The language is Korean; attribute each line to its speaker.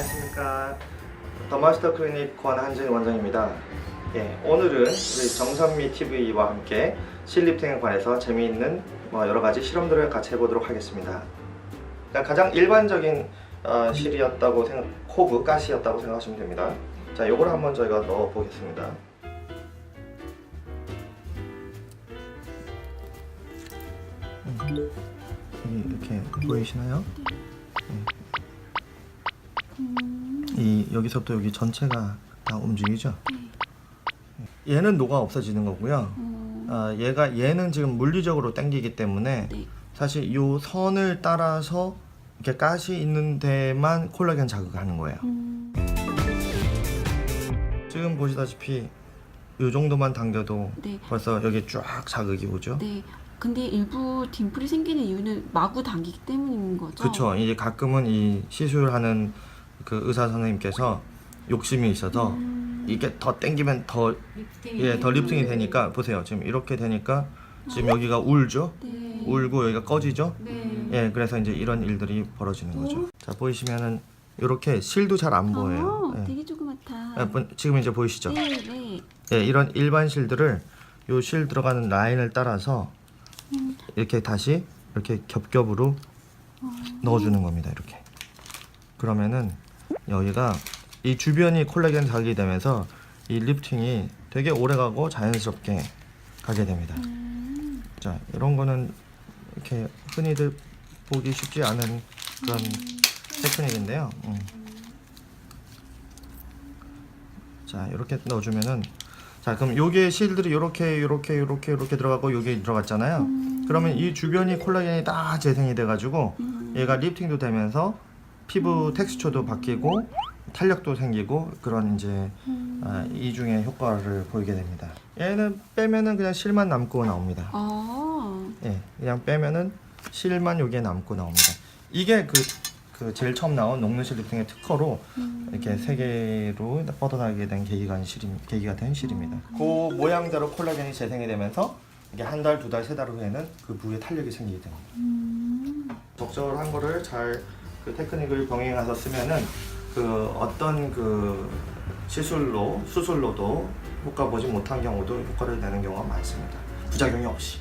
Speaker 1: 안녕하십니까. 더마스터 클리닉 권한진 원장입니다. 예, 오늘은 우리 정선미 TV와 함께 실립생에 관해서 재미있는 뭐 여러 가지 실험들을 같이 해보도록 하겠습니다. 일단 가장 일반적인 어, 실이었다고 생각, 코브 가시였다고 생각하시면 됩니다. 자, 요걸 한번 저희가 넣어 보겠습니다. 이렇게 보이시나요? 이 여기서부터 여기 전체가 다 움직이죠. 얘는 녹아 없어지는 거고요.
Speaker 2: 어,
Speaker 1: 아, 얘가 얘는 지금 물리적으로 당기기 때문에
Speaker 2: 네.
Speaker 1: 사실 이 선을 따라서 이렇게 가시 있는 데만 콜라겐 자극하는 거예요.
Speaker 2: 음,
Speaker 1: 지금 보시다시피 이 정도만 당겨도
Speaker 2: 네.
Speaker 1: 벌써 여기 쫙 자극이 오죠.
Speaker 2: 네. 근데 일부 딤플이 생기는 이유는 마구 당기기 때문인 거죠.
Speaker 1: 그렇죠. 이제 가끔은 이 시술하는 그 의사 선생님께서 욕심이 있어서
Speaker 2: 음,
Speaker 1: 이게 더 당기면 더 예, 더 립싱이 되니까 보세요. 지금 이렇게 되니까 지금 여기가 울죠.
Speaker 2: 네.
Speaker 1: 울고 여기가 꺼지죠.
Speaker 2: 네.
Speaker 1: 예, 그래서 이제 이런 일들이 벌어지는 거죠. 자, 보이시면은 이렇게 실도 잘 안 보여요.
Speaker 2: 아,
Speaker 1: 예.
Speaker 2: 되게 조그맣다.
Speaker 1: 아, 보- 지금 이제 보이시죠?
Speaker 2: 네, 네.
Speaker 1: 예, 이런 일반 실들을 요 실 들어가는 라인을 따라서
Speaker 2: 음.
Speaker 1: 이렇게 다시 이렇게 겹겹으로
Speaker 2: 어.
Speaker 1: 넣어주는 겁니다. 이렇게. 그러면은 여기가 이 주변이 콜라겐 자극이 되면서 이 리프팅이 되게 오래가고 자연스럽게 가게 됩니다.
Speaker 2: 음,
Speaker 1: 자, 이런 거는 이렇게 흔히들 보기 쉽지 않은 그런 테크닉인데요. 음. 자, 이렇게 넣어주면은 자, 그럼 요게 실들이 요렇게 요렇게 요렇게 요렇게 들어가고 요게 들어갔잖아요. 그러면 이 주변이 콜라겐이 다 재생이 돼가지고
Speaker 2: 음,
Speaker 1: 얘가 리프팅도 되면서 피부 텍스처도 바뀌고 탄력도 생기고 그런 이제
Speaker 2: 음.
Speaker 1: 아, 이중의 효과를 보이게 됩니다. 얘는 빼면은 그냥 실만 남고 나옵니다.
Speaker 2: 아,
Speaker 1: 예, 그냥 빼면은 실만 여기에 남고 나옵니다. 이게 그, 그 제일 처음 나온 녹는 실 리프팅의 특허로
Speaker 2: 음,
Speaker 1: 이렇게 세 개로 뻗어나게 된 계기가 실 계기가 된 실입니다. 그 모양대로 콜라겐이 재생이 되면서 이게 한 달, 두 달, 세 달 후에는 그 부위에 탄력이 생기게 됩니다.
Speaker 2: 음,
Speaker 1: 적절한 거를 잘 그 테크닉을 병행해서 쓰면은 그 어떤 그 시술로 수술로도 효과 보지 못한 경우도 효과를 내는 경우가 많습니다. 부작용이 없이.